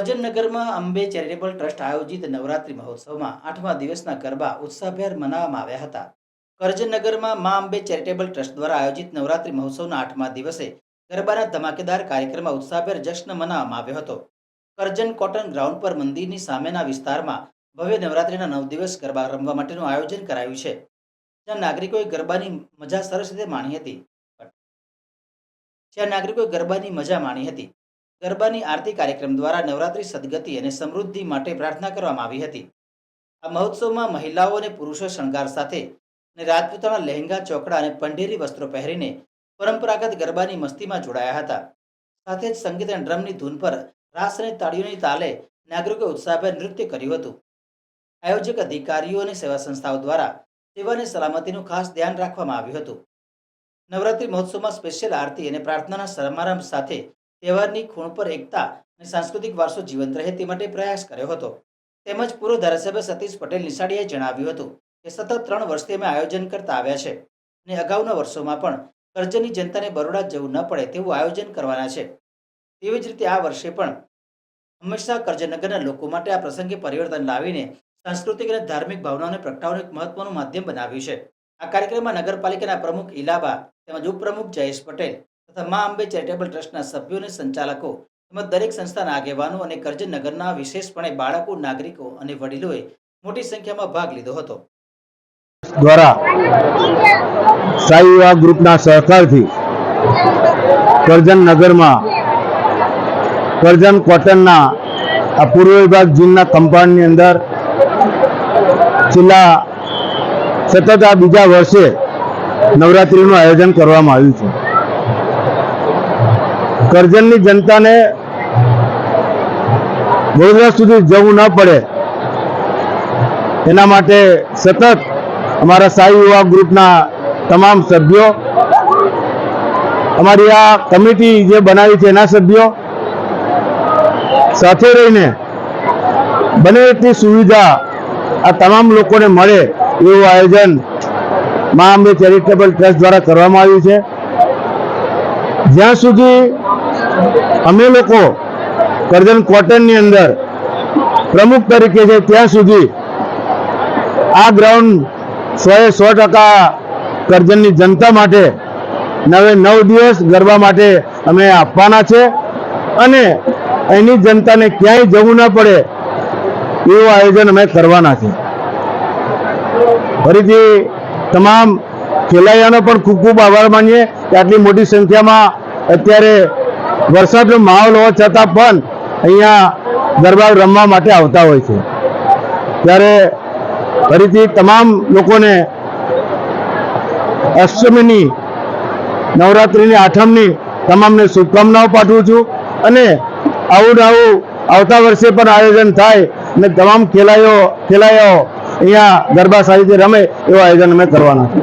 કરજનનગરમાં Ambe charitable trust આયોજિત નવરાત્રિ મહોત્સવમાં આઠમા દિવસના ગરબા ઉત્સાહભેર મનાવવામાં આવ્યા હતા. કરજનગરમાં મા અંબે ચેરિટેબલ ટ્રસ્ટ દ્વારા આયોજિત નવરાત્રિ મહોત્સવના આઠમા દિવસે ગરબાના ધમાકેદાર કાર્યક્રમમાં ઉત્સાહભેર જશ્ન મનાવવામાં આવ્યો હતો. કરજન કોટન ગ્રાઉન્ડ પર મંદિરની સામેના વિસ્તારમાં ભવ્ય નવરાત્રિના નવ દિવસ ગરબા રમવા માટેનું આયોજન કરાયું છે. જ્યાં નાગરિકોએ ગરબાની મજા સરસ રીતે માણી હતી. જ્યાં નાગરિકોએ ગરબાની મજા માણી હતી. ગરબાની આરતી કાર્યક્રમ દ્વારા નવરાત્રી સદગતિ અને સમૃદ્ધિ માટે પ્રાર્થના કરવામાં આવી હતી. આ મહોત્સવમાં મહિલાઓ અને પુરુષો શણગાર સાથે અને રાજપૂતાના લહેંગા, ચોકડા અને પંઢેરી વસ્ત્રો પહેરીને પરંપરાગત ગરબાની મસ્તીમાં જોડાયા હતા. સાથે જ સંગીત અને ડ્રમની ધૂન પર રાસ અને તાળીઓની તાલે નાગરિકોએ ઉત્સાહભેર નૃત્ય કર્યું હતું. આયોજક અધિકારીઓ અને સેવા સંસ્થાઓ દ્વારા સેવા સલામતીનું ખાસ ધ્યાન રાખવામાં આવ્યું હતું. નવરાત્રી મહોત્સવમાં સ્પેશિયલ આરતી અને પ્રાર્થનાના સમારંભ સાથે તહેવારની ખૂણ પર એકતા અને સાંસ્કૃતિક વારસો જીવંત રહે તે માટે પ્રયાસ કર્યો હતો. તેમજ પૂર્વ ધારાસભ્ય સતીશ પટેલ નિશાળીએ જણાવ્યું હતું કે સતત ત્રણ વર્ષથી અમે આયોજન કરતા આવ્યા છે અને અગાઉના વર્ષોમાં પણ કરજણની જનતાને બરોડા જવું ન પડે તેવું આયોજન કરવાના છે. તેવી જ રીતે આ વર્ષે પણ હંમેશા કરજનગરના લોકો માટે આ પ્રસંગે પરિવર્તન લાવીને સાંસ્કૃતિક અને ધાર્મિક ભાવનાઓને પ્રગટાવવાનું એક મહત્વનું માધ્યમ બનાવ્યું છે. આ કાર્યક્રમમાં નગરપાલિકાના પ્રમુખ ઇલાબા તેમજ ઉપપ્રમુખ જયેશ પટેલ તથા અંબે ચેરિટેબલ ટ્રસ્ટના સભ્યો અને સંચાલકો તેમજ દરેક સંસ્થાના આગેવાનો અને કરજતનગરના વિશેષપણે બાળકો, નાગરિકો અને વડીલોએ મોટી સંખ્યામાં ભાગ લીધો હતો. દ્વારા સાઈ યુવા ગ્રુપના સહકારથી કરજણ નગરમાં કરજણ કોટનના આ પૂર્વ વિભાગ જીમના કમ્પાઉન્ડની અંદર છેલ્લા સતત આ બીજા વર્ષે નવરાત્રિનું આયોજન કરવામાં આવ્યું છે. કરજણની જનતાને વડોદરા સુધી જવું ન પડે. એના માટે સતત અમારા સાઈ યુવા ગ્રુપના તમામ સભ્યો, અમારી આ કમિટી જે બનાવી છે એના સભ્યો, સાથે રહીને બને એટલી સુવિધા આ તમામ લોકોને મળે એવું આયોજન મા અંબે ચેરિટેબલ ટ્રસ્ટ દ્વારા કરવામાં આવ્યું છે. જ્યાં સુધી અમે લોકો કરજણ કોટનની અંદર પ્રમુખ તરીકે છે, ત્યાં સુધી આ ગ્રાઉન્ડ સો એ સો ટકા કરજણની જનતા માટે નવે નવ દિવસ ગરબા માટે અમે આપવાના છે અને અહીંની જનતાને ક્યાંય જવું ન પડે એવું આયોજન અમે કરવાના છે. ફરીથી તમામ ખેલૈયાનો પણ ખૂબ ખૂબ આભાર માનીએ કે આટલી મોટી સંખ્યામાં અત્યારે વરસાદનો માહોલ હોવા છતાં પણ અહીંયા ગરબા રમવા માટે આવતા હોય છે. ત્યારે ફરીથી તમામ લોકોને અષ્ટમીની નવરાત્રિની આઠમની તમામને શુભકામનાઓ પાઠવું છું અને આવું આવું આવતા વર્ષે પણ આયોજન થાય અને તમામ ખેલાયો ખેલાયો અહીંયા ગરબા સારી રીતે રમે એવું આયોજન અમે કરવાના છે